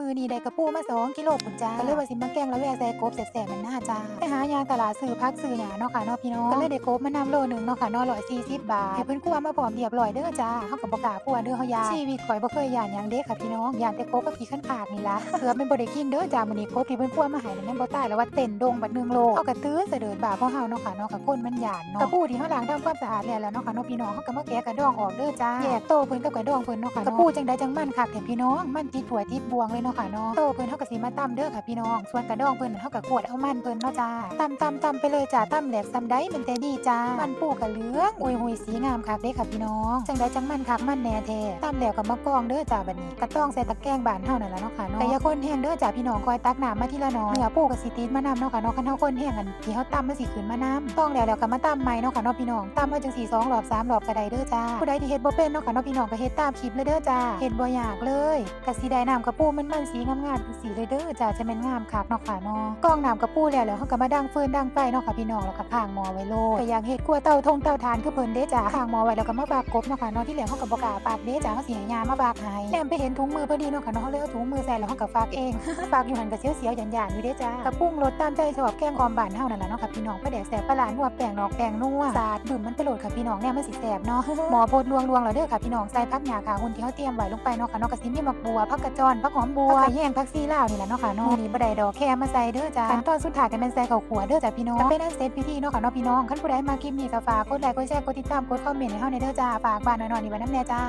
มือนี่ได้กระปูมาสองกิโลปุ่นจ้าก็เลยว่าสิมาแกงแล้วแวะใส่กบแสบๆมันน่าจ้าไปหายาตลาดซื้อพักซื้อหยาเนาะค่ะเนาะพี่น้องก็เลยได้กบมานำโลหนึ่งเนาะค่ะเนาะ140บบาทให้เพิ่อนคั่วมาพร้อมเรียบร้อยเด้อจ้าเฮาก็บ่กล้าคั่วเด้อเฮายาชีวิตข่อยบ่เคยหยานหยังเด้ค่ะพี่น้องหยานแต่กบกับขี้ขันขากนี่ละเกือเป็นบ่ได้กินเด้อจ้ามื้อนี้กบที่เพิ่อนคั่วมาห้นั่นแม่บ่ตายแล้วว่าเต้นดงบัดหนึ่งโลเฮาก็ตื่นเสดินบ่าเพราะเฮาเนาะค่ะเนาะกับคนมันหยานเนาะกระปูที่เฮาล้างทำความสะอาดแล้วแล้วเนาะค่ะเนาะพี่น้องเฮาก็มาแกะกระดองออกเด้อจ้าแยกโตเพิ่นกับกระดองเพิ่นเนาะค่ะกระปูจังไดจังมันคักแท้พี่น้องมันติดถั่วติดบวงเลยเนาะค่ะเนาะโตเพิ่นเฮาก็สิมาตำเด้อค่ะพี่น้อง ส่วนกระดองเพิ่นเฮาก็ขวดเอามันเพิ่นเนาะจ้าตำตำตำไปเลยจ้าตำแหลกซำใดมันแต่ดีจ้า มันปูกะเหลืองอุยหุยสีงามคักเด้ค่ะพี่น้อง จังไดจังมันคักมันแน่แท้ตำแล้วก็มากองเด้อจ้าบัดนี้กระต้องใส่ตะแกรงบานเฮานั่นล่ะเนาะค่ะเนาะแต่อย่าคนแห้งเด้อจ้าพี่น้องคอยตักน้ำมาทีละน้อยเนื้อปูก็สิติดมานำเนาะค่ะเนาะคันเฮาคนแห้งกันที่เฮาตำมันสิขึ้นมานำต้องแล้วแล้วก็มาตำใหม่เนาะค่ะเนาะพี่น้องตำเอาจังสี่สองรอบสามรอบก็ได้เด้อจ้าผู้ใดที่เฮ็ดบ่เป็นเนาะค่ะเนาะพี่น้องก็เฮ็ดตามคลิปเลยเด้อจ้าเฮ็ดบ่ยากเลยก็สิได้น้ำกระปูมันมันสีงามๆจังสีเลยเด้อจ้าจะแม่นงามคักเนาะค่ะเนาะกองน้ำกระปูแล้วแล้วเฮาก็มาดังฟืนดังไฟเนาะค่ะพี่น้องแล้วก็ข้างมอไว้โลดอย่ากเฮ็ดครัวเต่าทงเต่าถ่านคือเพิ่นเด้จ้าข้างมอไว้แล้วก็มาบากกบเนาะค่ะเนาะที่เหลือเฮาก็บ่กาปากเด้จ้าเฮาสิให้ยามาบากให้แนมไปเห็นถุงมือพอดีเนาะค่ะเนาะเฮาเลยเอาถุงมือใส่แล้วเฮาก็ฝากเองฝากอยู่หันก็เสียวๆหยานๆอยู่เด้จ้ากระปุ้งรสตามใจชอบแกงออมบานเฮานั่นแหละเนาะค่ะพี่น้องปลาแดกแซ่บปลาหลานนัวแป้งนอกแป้งนัวสาดดื่มมันไปโหลดค่ะพี่น้องแน่มันสิแซ่บเนาะหมอโพดลวงๆแล้วเด้อค่ะพี่น้องใส่ผักหญ้าขาหุ่นที่เฮาเตรียมไว้ลงไปเนาะค่ะเนาะกระสิมีหมักบัวผักกระจอนผักหอมบัวผักกระแยงผักซีลาวนี่แหละเนาะค่ะเนาะนี่บ่ได้ดอกแค่มาใส่เด้อจ้าขั้นตอนสุดท้ายก็แม่นใส่ข้าวขัวเด้อจ้าพี่น้องก็เป็นอันเสร็จพิธีเนาะค่ะเนาะพี่น้องคันผู้ใดมาคลิปนี้ก็ฝากกดไลค์กดแชร์กดติดตามกดคอมเมนต์ให้เฮาในอยเด้อจ้าฝากบ้านหน่อยๆนี่ไว้นำแน่จ้า